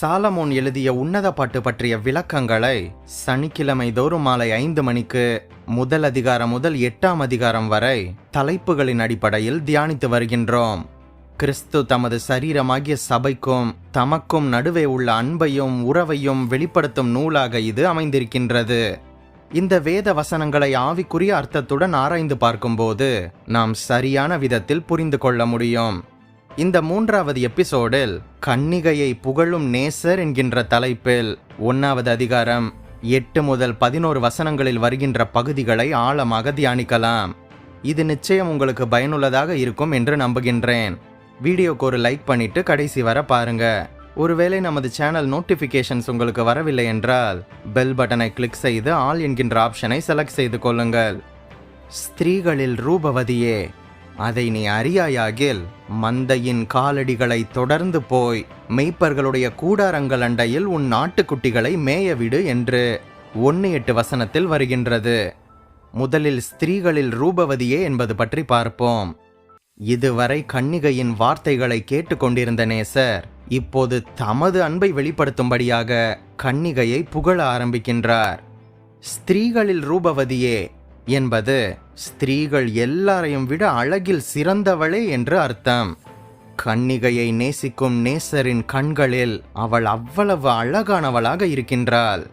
Solomon எழுதிய உன்னத பாட்டு பற்றிய விளக்கங்களை சனிக்கிழமை தோறும் மாலை ஐந்து மணிக்கு முதல் அதிகாரம் முதல் எட்டாம் அதிகாரம் வரை தலைப்புகளின் அடிப்படையில் தியானித்து வருகின்றோம். கிறிஸ்து தமது சரீரமாகிய சபைக்கும் தமக்கும் நடுவே உள்ள அன்பையும் உறவையும் வெளிப்படுத்தும் நூலாக இது அமைந்திருக்கின்றது. இந்த வேத வசனங்களை ஆவிக்குரிய அர்த்தத்துடன் ஆராய்ந்து பார்க்கும்போது நாம் சரியான விதத்தில் புரிந்து கொள்ள முடியும். இந்த மூன்றாவது எபிசோடில் கன்னிகையை புகழும் நேசர் என்கின்ற தலைப்பில் ஒன்னாவது அதிகாரம் எட்டு முதல் பதினோரு வசனங்களில் வருகின்ற பகுதிகளை ஆழமாக தியானிக்கலாம். இது நிச்சயம் உங்களுக்கு பயனுள்ளதாக இருக்கும் என்று நம்புகின்றேன். வீடியோக்கு ஒரு லைக் பண்ணிட்டு கடைசி வர பாருங்க. ஒருவேளை நமது சேனல் நோட்டிஃபிகேஷன்ஸ் உங்களுக்கு வரவில்லை என்றால் பெல் பட்டனை கிளிக் செய்து ஆல் என்கின்ற ஆப்ஷனை செலக்ட் செய்து கொள்ளுங்கள். ஸ்திரீகளில் ரூபவதியே அதை நீ அறியாயாகில் மந்தையின் காலடிகளை தொடர்ந்து போய் மெய்ப்பர்களுடைய கூடாரங்கள் அண்டையில் உன் நாட்டுக்குட்டிகளை மேயவிடு என்று ஒன்று எட்டு வசனத்தில் வருகின்றது. முதலில் ஸ்திரீகளில் ரூபவதியே என்பது பற்றி பார்ப்போம். இதுவரை கன்னிகையின் வார்த்தைகளை கேட்டுக்கொண்டிருந்த நேசர் இப்போது தமது அன்பை வெளிப்படுத்தும்படியாக கன்னிகையை புகழ ஆரம்பிக்கின்றார். ஸ்திரீகளில் ரூபவதியே என்பது ஸ்திரீகள் எல்லாரையும் விட அழகில் சிறந்தவளே என்று அர்த்தம். கன்னிகையை நேசிக்கும் நேசரின் கண்களில் அவள் அவ்வளவு அழகானவளாக இருக்கின்றாள்.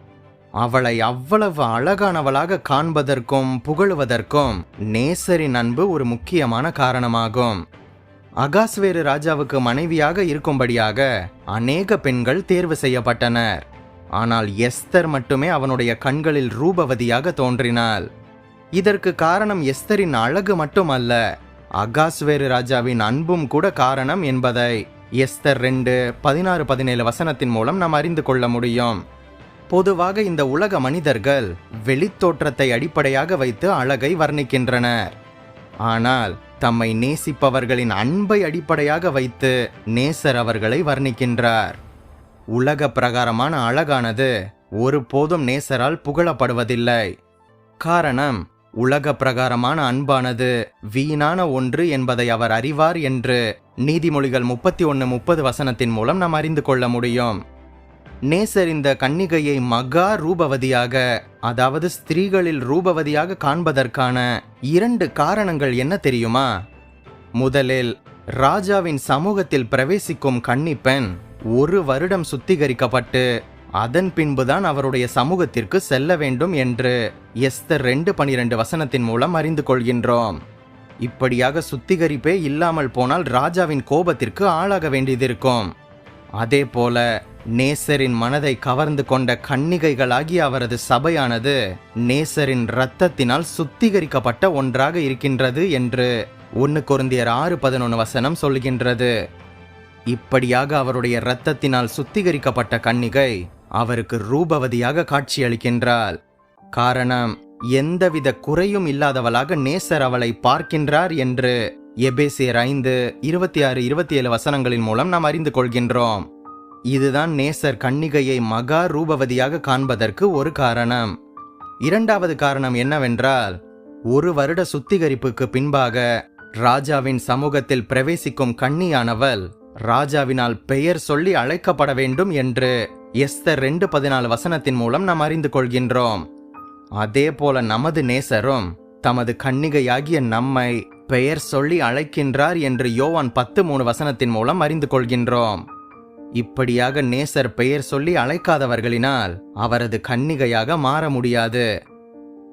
அவளை அவ்வளவு அழகானவளாக காண்பதற்கும் புகழுவதற்கும் நேசரின் அன்பு ஒரு முக்கியமான காரணமாகும். அகாஸ்வேறு ராஜாவுக்கு மனைவியாக இருக்கும்படியாக அநேக பெண்கள் தேர்வு செய்யப்பட்டனர். ஆனால் எஸ்தர் மட்டுமே அவனுடைய கண்களில் ரூபவதியாக தோன்றினாள். இதற்கு காரணம் எஸ்தரின் அழகு மட்டுமல்ல அகாஸ்வேரு ராஜாவின் அன்பும் கூட காரணம் என்பதை எஸ்தர் ரெண்டு பதினாறு பதினேழு வசனத்தின் மூலம் நாம் அறிந்து கொள்ள முடியும். பொதுவாக இந்த உலக மனிதர்கள் வெளித்தோற்றத்தை அடிப்படையாக வைத்து அழகை வர்ணிக்கின்றனர். ஆனால் தம்மை நேசிப்பவர்களின் அன்பை அடிப்படையாக வைத்து நேசர் அவர்களை வர்ணிக்கின்றார். உலக பிரகாரமான அழகானது ஒருபோதும் நேசரால் புகழப்படுவதில்லை. காரணம் உலக பிரகாரமான அன்பானது வீணான ஒன்று என்பதை அவர் அறிவார் என்று நீதிமொழிகள் முப்பத்தி ஒன்று முப்பது வசனத்தின் மூலம் நாம் அறிந்து கொள்ள முடியும். நேசர் இந்த கன்னிகையை மகா ரூபவதியாக அதாவது ஸ்திரீகளில் ரூபவதியாக காண்பதற்கான இரண்டு காரணங்கள் என்ன தெரியுமா? முதலில் ராஜாவின் சமூகத்தில் பிரவேசிக்கும் கன்னிப்பெண் ஒரு வருடம் சுத்திகரிக்கப்பட்டு அதன் பின்புதான் அவருடைய சமூகத்திற்கு செல்ல வேண்டும் என்று எஸ்தர் ரெண்டு பனிரெண்டு வசனத்தின் மூலம் அறிந்து கொள்கின்றோம். இப்படியாக சுத்திகரிப்பே இல்லாமல் போனால் ராஜாவின் கோபத்திற்கு ஆளாக வேண்டியதிருக்கும் அதே போல நேசரின் மனதை கவர்ந்து கொண்ட கன்னிகைகளாகிய அவரது சபையானது நேசரின் இரத்தத்தினால் சுத்திகரிக்கப்பட்ட ஒன்றாக இருக்கின்றது என்று ஒன்று குருந்தியர் ஆறு பதினொன்று வசனம் சொல்கின்றது. இப்படியாக அவருடைய இரத்தத்தினால் சுத்திகரிக்கப்பட்ட கன்னிகை அவருக்கு ரூபவதியாக காட்சியளிக்கின்றாள் காரணம் எந்தவித குறையும் இல்லாதவளாக நேசர் அவளை பார்க்கின்றார் என்று எபேசியர் ஐந்து இருபத்தி ஆறு இருபத்தி ஏழு வசனங்களின் மூலம் நாம் அறிந்து கொள்கின்றோம். இதுதான் நேசர் கன்னிகையை மகா ரூபவதியாக காண்பதற்கு ஒரு காரணம். இரண்டாவது காரணம் என்னவென்றால் ஒரு வருட சுத்திகரிப்புக்கு பின்பாக ராஜாவின் சமூகத்தில் பிரவேசிக்கும் கன்னியானவள் ராஜாவினால் பெயர் சொல்லி அழைக்கப்பட வேண்டும் என்று எஸ்தர் ரெண்டு பதினாலு வசனத்தின் மூலம் நாம் அறிந்து கொள்கின்றோம். அதே போல நமது நேசரும் தமது கன்னிகையாகிய நம்மை பெயர் சொல்லி அழைக்கின்றார் என்று யோவான் பத்து மூணு வசனத்தின் மூலம் அறிந்து கொள்கின்றோம். இப்படியாக நேசர் பெயர் சொல்லி அழைக்காதவர்களினால் அவரது கன்னிகையாக மாற முடியாது.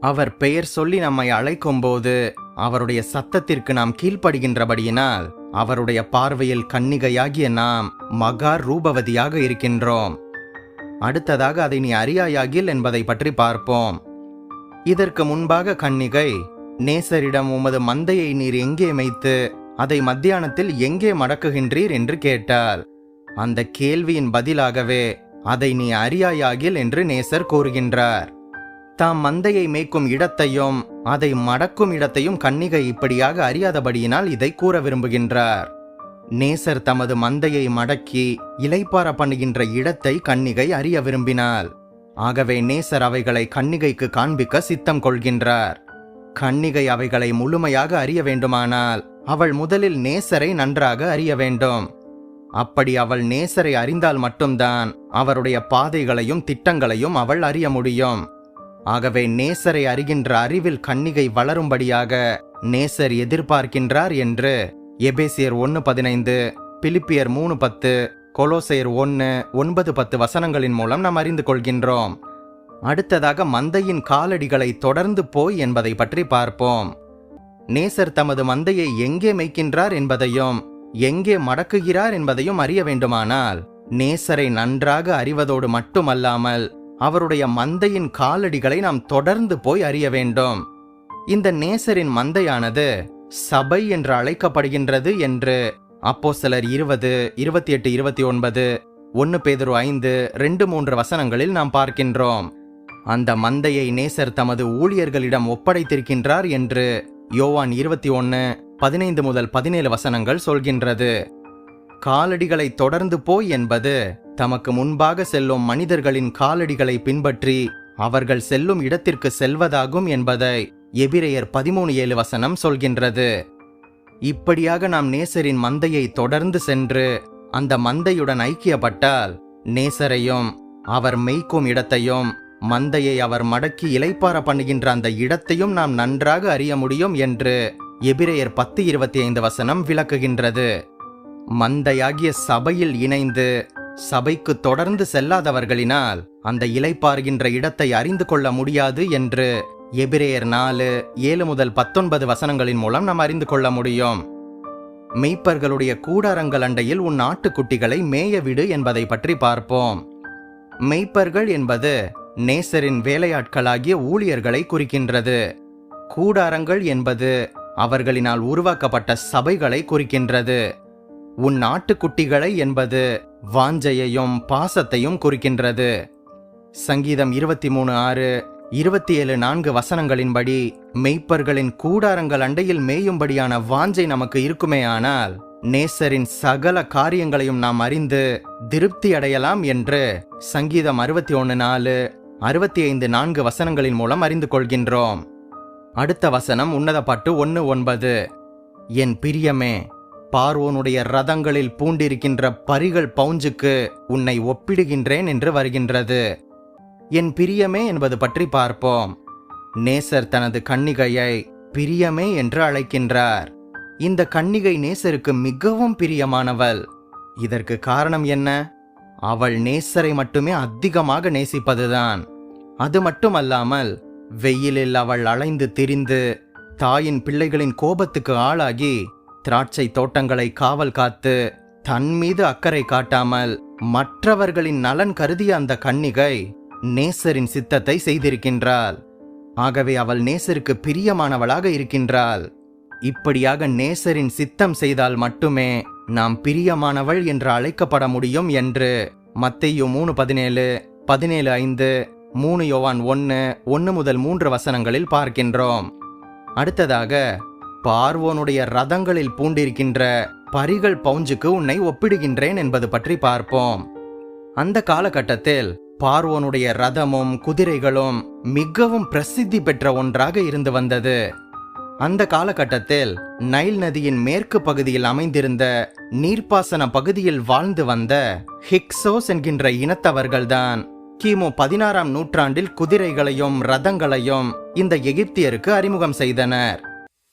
அவர் பெயர் சொல்லி நம்மை அழைக்கும்போது அவருடைய சத்தத்திற்கு நாம் கீழ்ப்படுகின்றபடியினால் அவருடைய பார்வையில் கன்னிகையாகிய நாம் மகா ரூபவதியாக இருக்கின்றோம். அடுத்ததாக அதை நீ அறியாயாகில் என்பதை பற்றி பார்ப்போம். இதற்கு முன்பாக கண்ணிகை நேசரிடம் உமது மந்தையை நீர் எங்கே மேய்த்து அதை மத்தியானத்தில் எங்கே மடக்குகின்றீர் என்று கேட்டாள். அந்த கேள்வியின் பதிலாகவே அதை நீ அறியாயாகில் என்று நேசர் கூறுகின்றார். தாம் மந்தையை மேய்க்கும் இடத்தையும் அதை மடக்கும் இடத்தையும் கன்னிகை இப்படியாக அறியாதபடியினால் இதை கூற விரும்புகின்றார். நேசர் தமது மந்தையை மடக்கி இலைப்பார பண்ணுகின்ற இடத்தை கன்னிகை அறிய விரும்பினாள். ஆகவே நேசர் அவைகளை கன்னிகைக்கு காண்பிக்க சித்தம் கொள்கின்றார். கன்னிகை அவைகளை முழுமையாக அறிய வேண்டுமானால் அவள் முதலில் நேசரை நன்றாக அறிய வேண்டும். அப்படி அவள் நேசரை அறிந்தால் மட்டும்தான் அவருடைய பாதைகளையும் திட்டங்களையும் அவள் அறிய முடியும். ஆகவே நேசரை அறிகின்ற அறிவில் கன்னிகை வளரும்படியாக நேசர் எதிர்பார்க்கின்றார் என்று எபேசியர் ஒன்று பதினைந்து பிலிப்பியர் மூணு பத்து கொலோசையர் ஒன்று ஒன்பது பத்து வசனங்களின் மூலம் நாம் அறிந்து கொள்கின்றோம். அடுத்ததாக மந்தையின் காலடிகளை தொடர்ந்து போய் என்பதை பற்றி பார்ப்போம். நேசர் தமது மந்தையை எங்கே மேய்க்கின்றார் என்பதையும் எங்கே மடக்குகிறார் என்பதையும் அறிய வேண்டுமானால் நேசரை நன்றாக அறிவதோடு மட்டுமல்லாமல் அவருடைய மந்தையின் காலடிகளை நாம் தொடர்ந்து போய் அறிய வேண்டும். இந்த நேசரின் மந்தையானது சபை என்று அழைக்கப்படுகின்றது என்று அப்போ சிலர் இருபது இருபத்தி எட்டு இருபத்தி ஒன்பது ஒன்னு பேதரு ஐந்து ரெண்டு மூன்று வசனங்களில் நாம் பார்க்கின்றோம். அந்த மந்தையை நேசர் தமது ஊழியர்களிடம் ஒப்படைத்திருக்கின்றார் என்று யோவான் இருபத்தி ஒன்று பதினைந்து முதல் பதினேழு வசனங்கள் சொல்கின்றது. காலடிகளை தொடர்ந்து போய் என்பது தமக்கு முன்பாக செல்லும் மனிதர்களின் காலடிகளை பின்பற்றி அவர்கள் செல்லும் இடத்திற்கு செல்வதாகும் என்பதை எபிரேயர் பதிமூணு ஏழு வசனம் சொல்கின்றது. இப்படியாக நாம் நேசரின் மந்தையை தொடர்ந்து சென்று அந்த மந்தையுடன் ஐக்கியப்பட்டால் நேசரையும் அவர் மெய்க்கும் இடத்தையும் மந்தையை அவர் மடக்கி இலைப்பார பண்ணுகின்ற அந்த இடத்தையும் நாம் நன்றாக அறிய முடியும் என்று எபிரேயர் பத்து இருபத்தி ஐந்து வசனம் விளக்குகின்றது. மந்தையாகிய சபையில் இணைந்து சபைக்கு தொடர்ந்து செல்லாதவர்களினால் அந்த இலைப்பார்கின்ற இடத்தை அறிந்து கொள்ள முடியாது என்று எபிரேயர் நாலு ஏழு முதல் பத்தொன்பது வசனங்களின் மூலம் நாம் அறிந்து கொள்ள முடியும். மெய்ப்பர்களுடைய கூடாரங்கள் அண்டையில் உன் ஆட்டுக்குட்டிகளை மேய விடு என்பதை பற்றி பார்ப்போம். மெய்ப்பர்கள் என்பது நேசரின் வேலையாட்களாகிய ஊழியர்களை குறிக்கின்றது. கூடாரங்கள் என்பது அவர்களினால் உருவாக்கப்பட்ட சபைகளை குறிக்கின்றது. உன் ஆட்டுக்குட்டிகளை என்பது வாஞ்சையையும் பாசத்தையும் குறிக்கின்றது. சங்கீதம் இருபத்தி மூணு ஆறு இருபத்தி ஏழு நான்கு வசனங்களின்படி மெய்ப்பர்களின் கூடாரங்கள் அண்டையில் மேயும்படியான வாஞ்சை நமக்கு இருக்குமேயானால் நேசரின் சகல காரியங்களையும் நாம் அறிந்து திருப்தி அடையலாம் என்று சங்கீதம் அறுபத்தி ஒன்று நாலு அறுபத்தி ஐந்து நான்கு வசனங்களின் மூலம் அறிந்து கொள்கின்றோம். அடுத்த வசனம் உன்னதப்பட்டு ஒன்று ஒன்பது. என் பிரியமே பார்வோனுடைய ரதங்களில் பூண்டிருக்கின்ற பரிகள் பவுஞ்சுக்கு உன்னை ஒப்பிடுகின்றேன் என்று வருகின்றது. என் பிரியமே என்பது பற்றி பார்ப்போம். நேசர் தனது கன்னிகையை பிரியமே என்று அழைக்கின்றார். இந்த கன்னிகை நேசருக்கு மிகவும் பிரியமானவள். இதற்கு காரணம் என்ன? அவள் நேசரை மட்டுமே அதிகமாக நேசிப்பதுதான். அது மட்டுமல்லாமல் வெயிலில் அவள் அலைந்து திரிந்து தாயின் பிள்ளைகளின் கோபத்துக்கு ஆளாகி திராட்சை தோட்டங்களை காவல் காத்து தன் மீது அக்கறை காட்டாமல் மற்றவர்களின் நலன் கருதிய அந்த கன்னிகை நேசரின் சித்தத்தை செய்திருக்கின்றாள். ஆகவே அவள் நேசருக்கு பிரியமானவளாக இருக்கின்றாள். இப்படியாக நேசரின் சித்தம் செய்தால் மட்டுமே நாம் பிரியமானவள் என்று அழைக்கப்பட முடியும் என்று மத்தையு மூணு பதினேழு பதினேழு ஐந்து மூணு யோவான் ஒன்று ஒன்று முதல் மூன்று வசனங்களில் பார்க்கின்றோம். அடுத்ததாக பார்வோனுடைய ரதங்களில் பூண்டிருக்கின்ற பரிகள் பவுஞ்சுக்கு உன்னை ஒப்பிடுகின்றேன் என்பது பற்றி பார்ப்போம். அந்த காலகட்டத்தில் பார்வோனுடைய ரதமும் குதிரைகளும் மிகவும் பிரசித்தி பெற்ற ஒன்றாக இருந்து வந்தது. அந்த காலகட்டத்தில் நைல் நதியின் மேற்கு பகுதியில் அமைந்திருந்த நீர்ப்பாசன பகுதியில் வாழ்ந்து வந்த ஹிக்ஸோஸ் என்கின்ற இனத்தவர்கள்தான் கிமு பதினாறாம் நூற்றாண்டில் குதிரைகளையும் ரதங்களையும் இந்த எகிப்தியருக்கு அறிமுகம் செய்தனர்.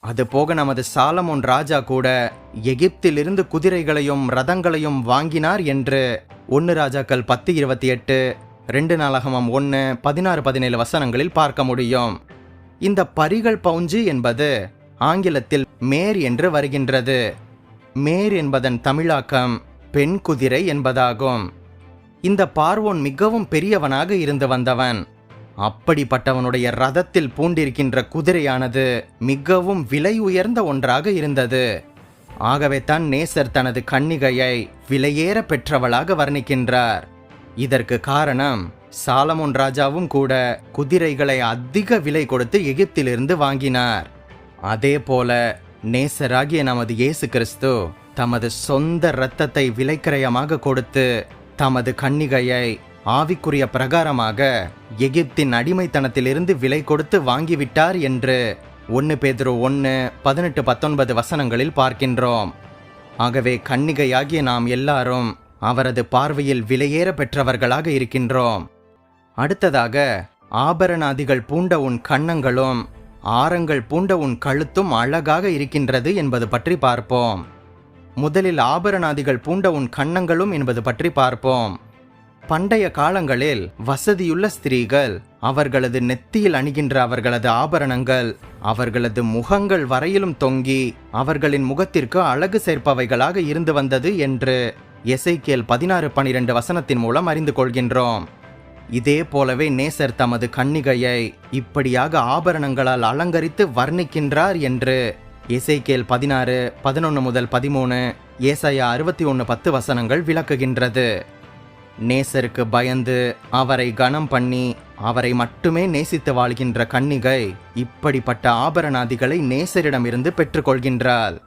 அதுபோக நமது சாலமோன் ராஜா கூட எகிப்திலிருந்து குதிரைகளையும் ரதங்களையும் வாங்கினார் என்று ஒன்னு ராஜாக்கள் பத்து இருபத்தி எட்டு ரெண்டு நாளகமம் ஒன்று பதினாறு பதினேழு வசனங்களில் பார்க்க முடியும். இந்த பரிகள் பவுஞ்சு என்பது ஆங்கிலத்தில் மேர் என்று வருகின்றது. மேர் என்பதன் தமிழாக்கம் பெண் குதிரை என்பதாகும். இந்த பார்வோன் மிகவும் பெரியவனாக இருந்து வந்தவன். அப்படிப்பட்டவனுடைய ரதத்தில் பூண்டிருக்கின்ற குதிரையானது மிகவும் விலை உயர்ந்த ஒன்றாக இருந்தது. ஆகவே தான் நேசர் தனது கன்னிகையை விலையேற பெற்றவளாக வர்ணிக்கின்றார். இதற்கு காரணம் சாலமோன் ராஜாவும் கூட குதிரைகளை அதிக விலை கொடுத்து எகிப்திலிருந்து வாங்கினார். அதே போல நேசராகிய நமது இயேசு கிறிஸ்து தமது சொந்த இரத்தத்தை விலைக்கிரயமாக கொடுத்து தமது கன்னிகையை ஆவிக்குரிய பிரகாரமாக எகிப்தின் அடிமைத்தனத்திலிருந்து விலை கொடுத்து வாங்கிவிட்டார் என்று ஒன்று பேதுரு ஒன்று பதினெட்டு பத்தொன்பது வசனங்களில் பார்க்கின்றோம். ஆகவே கன்னிகையாகிய நாம் எல்லாரும் அவரது பார்வையில் விலையேற பெற்றவர்களாக இருக்கின்றோம். அடுத்ததாக ஆபரணாதிகள் பூண்ட உன் கன்னங்களும் ஆரங்கள் பூண்ட உன் கழுத்தும் அழகாக இருக்கின்றது என்பது பற்றி பார்ப்போம். முதலில் ஆபரணாதிகள் பூண்ட உன் கன்னங்களும் என்பது பற்றி பார்ப்போம். பண்டைய காலங்களில் வசதியுள்ள ஸ்திரீகள் அவர்களது நெத்தியில் அணிகின்ற அவர்களது ஆபரணங்கள் அவர்களது முகங்கள் வரையிலும் தொங்கி அவர்களின் முகத்திற்கு அழகு சேர்ப்பவைகளாக இருந்து வந்தது என்று எசைக்கேல் பதினாறு பனிரெண்டு வசனத்தின் மூலம் அறிந்து கொள்கின்றோம். இதே போலவே நேசர் தமது கன்னிகையை இப்படியாக ஆபரணங்களால் அலங்கரித்து வர்ணிக்கின்றார் என்று எசைக்கேல் பதினாறு பதினொன்று முதல் பதிமூணு ஏசையா அறுபத்தி ஒன்று பத்து வசனங்கள் விளக்குகின்றது. நேசருக்கு பயந்து அவரை கனம் பண்ணி அவரை மட்டுமே நேசித்து வாழ்கின்ற கன்னிகை இப்படிப்பட்ட ஆபரணாதிகளை நேசரிடமிருந்து பெற்றுக்கொள்கின்றாள்.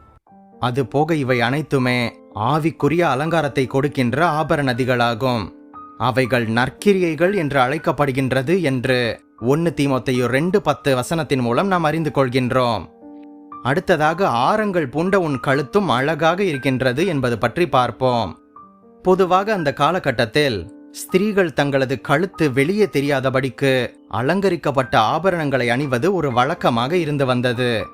அது போக இவை அனைத்துமே ஆவிக்குரிய அலங்காரத்தை கொடுக்கின்ற ஆபரணதிகளாகும். அவைகள் நற்கிரியைகள் என்று அழைக்கப்படுகின்றது என்று ஒன்னு தீமத்தையு ரெண்டு பத்து வசனத்தின் மூலம் நாம் அறிந்து கொள்கின்றோம். அடுத்ததாக ஆரங்கள் பூண்ட உன் கழுத்தும் அழகாக இருக்கின்றது என்பது பற்றி பார்ப்போம். பொதுவாக அந்த காலகட்டத்தில் ஸ்திரீகள் தங்களது கழுத்து வெளியே தெரியாதபடிக்கு அலங்கரிக்கப்பட்ட ஆபரணங்களை அணிவது ஒரு வழக்கமாக இருந்து வந்தது.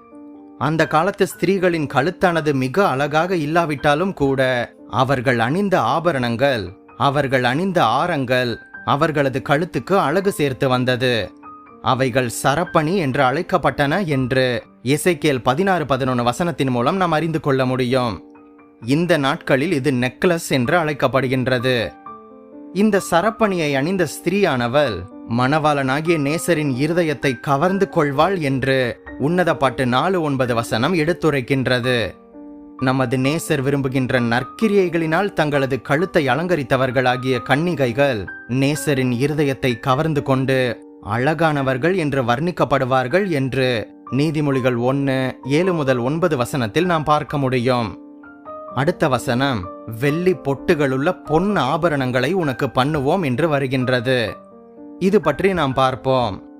அந்த காலத்து ஸ்திரீகளின் கழுத்தானது மிக அழகாக இல்லாவிட்டாலும் கூட அவர்கள் அணிந்த ஆபரணங்கள் அவர்கள் அணிந்த ஆரங்கள் அவர்களது கழுத்துக்கு அழகு சேர்த்து வந்தது. அவைகள் சரப்பணி என்று அழைக்கப்பட்டன என்று இசைக்கேல் பதினாறு பதினொன்று வசனத்தின் மூலம் நாம் அறிந்து கொள்ள முடியும். இந்த நாட்களில் இது நெக்லஸ் என்று அழைக்கப்படுகின்றது. இந்த சரப்பணியை அணிந்த ஸ்திரீயானவள் மணவாளனாகிய நேசரின் இருதயத்தை கவர்ந்து கொள்வாள் என்று உன்னத பாட்டு நாலு ஒன்பது வசனம் எடுத்துரைக்கின்றது. நமது நேசர் விரும்புகின்ற நற்கிரியைகளினால் தங்களது கழுத்தை அலங்கரித்தவர்களாகிய கன்னிகைகள் நேசரின் இருதயத்தை கவர்ந்து கொண்டு அழகானவர்கள் என்று வர்ணிக்கப்படுவார்கள் என்று நீதிமொழிகள் ஒன்று ஏழு முதல் ஒன்பது வசனத்தில் நாம் பார்க்க முடியும். அடுத்த வசனம் வெள்ளி பொட்டுகளுள்ள பொன் ஆபரணங்களை உனக்கு பண்ணுவோம் என்று வருகின்றது. இது பற்றி நாம் பார்ப்போம்.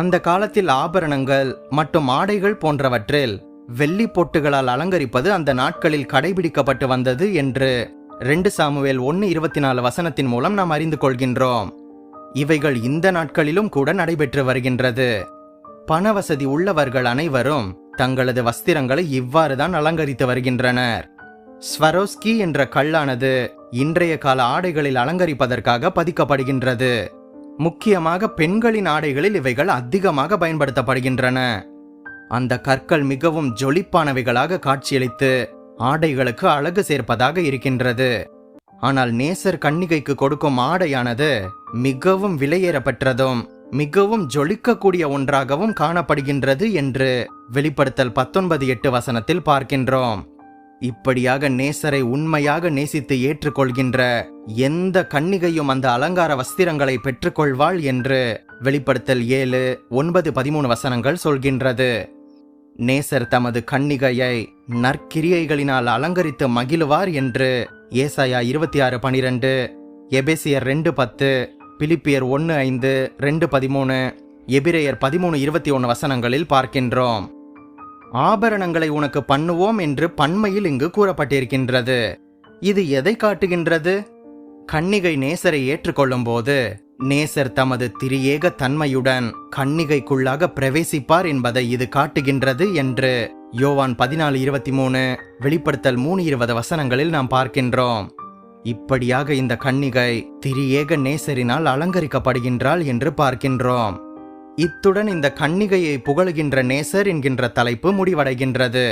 அந்த காலத்தில் ஆபரணங்கள் மற்றும் ஆடைகள் போன்றவற்றில் வெள்ளி பொட்டுகளால் அலங்கரிப்பது அந்த நாட்களில் கடைபிடிக்கப்பட்டு வந்தது என்று ரெண்டு சாமுவேல் ஒன்று இருபத்தி நாலு வசனத்தின் மூலம் நாம் அறிந்து கொள்கின்றோம். இவைகள் இந்த நாட்களிலும் கூட நடைபெற்று வருகின்றது. பணவசதி உள்ளவர்கள் அனைவரும் தங்களது வஸ்திரங்களை இவ்வாறு தான் அலங்கரித்து வருகின்றனர். ஸ்வரோஸ்கி என்ற கல்லானது இன்றைய கால ஆடைகளில் அலங்கரிப்பதற்காக பதிக்கப்படுகின்றது. முக்கியமாக பெண்களின் ஆடைகளில் இவைகள் அதிகமாக பயன்படுத்தப்படுகின்றன. அந்த கற்கள் மிகவும் ஜொலிப்பானவைகளாக காட்சியளித்து ஆடைகளுக்கு அழகு சேர்ப்பதாக இருக்கின்றது. ஆனால் நேசர் கன்னிகைக்கு கொடுக்கும் ஆடையானது மிகவும் விலையேறப்பெற்றதும் மிகவும் ஜொலிக்கக்கூடிய ஒன்றாகவும் காணப்படுகின்றது என்று வெளிப்படுத்தல் பத்தொன்பது எட்டு வசனத்தில் பார்க்கின்றோம். இப்படியாக நேசரை உண்மையாக நேசித்து ஏற்றுக்கொள்கின்ற எந்த கன்னிகையும் அந்த அலங்கார வஸ்திரங்களை பெற்றுக்கொள்வாள் என்று வெளிப்படுத்தல் ஏழு ஒன்பது பதிமூணு வசனங்கள் சொல்கின்றது. நேசர் தமது கன்னிகையை நற்கிரியைகளினால் அலங்கரித்து மகிழுவார் என்று ஏசாயா இருபத்தி ஆறு பனிரெண்டு எபேசியர் ரெண்டு பத்து பிலிப்பியர் ஒன்று ஐந்து ரெண்டு பதிமூணு எபிரேயர் பதிமூணு இருபத்தி ஒன்று வசனங்களில் பார்க்கின்றோம். ஆபரணங்களை உனக்கு பண்ணுவோம் என்று பன்மையில் இங்கு கூறப்பட்டிருக்கின்றது. இது எதை காட்டுகின்றது? கன்னிகை நேசரை ஏற்றுக்கொள்ளும் போது நேசர் தமது திரியேக தன்மையுடன் கன்னிகைக்குள்ளாக பிரவேசிப்பார் என்பதை இது காட்டுகின்றது என்று யோவான் பதினாலு இருபத்தி மூணு வெளிப்படுத்தல் மூணு இருபது வசனங்களில் நாம் பார்க்கின்றோம். இப்படியாக இந்த கன்னிகை திரியேக நேசரினால் அலங்கரிக்கப்படுகின்றாள் என்று பார்க்கின்றோம். இத்துடன் இந்த கன்னிகையை புகழ்கின்ற நேசர் என்கின்ற தலைப்பு முடிவடைகின்றது.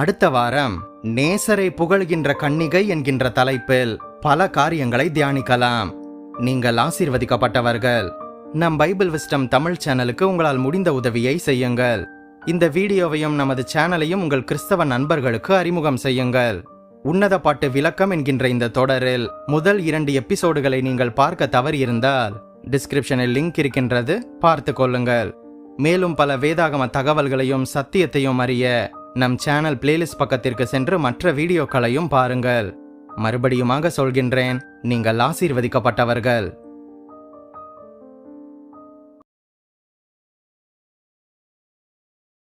அடுத்த வாரம் நேசரை புகழ்கின்ற கன்னிகை என்கின்ற தலைப்பில் பல காரியங்களை தியானிக்கலாம். நீங்கள் ஆசீர்வதிக்கப்பட்டவர்கள். நம் பைபிள் விஸ்டம் தமிழ் சேனலுக்கு உங்களால் முடிந்த உதவியை செய்யுங்கள். இந்த வீடியோவையும் நமது சேனலையும் உங்கள் கிறிஸ்தவ நண்பர்களுக்கு அறிமுகம் செய்யுங்கள். உன்னத பாட்டு விளக்கம் என்கின்ற இந்த தொடரில் முதல் இரண்டு எபிசோடுகளை நீங்கள் பார்க்க தவறியிருந்தால் டிஸ்கிரிப்ஷனில் லிங்க் இருக்கின்றது. பார்த்து கொள்ளுங்கள். மேலும் பல வேதாகம தகவல்களையும் சத்தியத்தையும் அறிய நம் சேனல் பிளேலிஸ்ட் பக்கத்திற்கு சென்று மற்ற வீடியோக்களையும் பாருங்கள். மறுபடியுமாக சொல்கின்றேன் நீங்கள் ஆசீர்வதிக்கப்பட்டவர்கள்.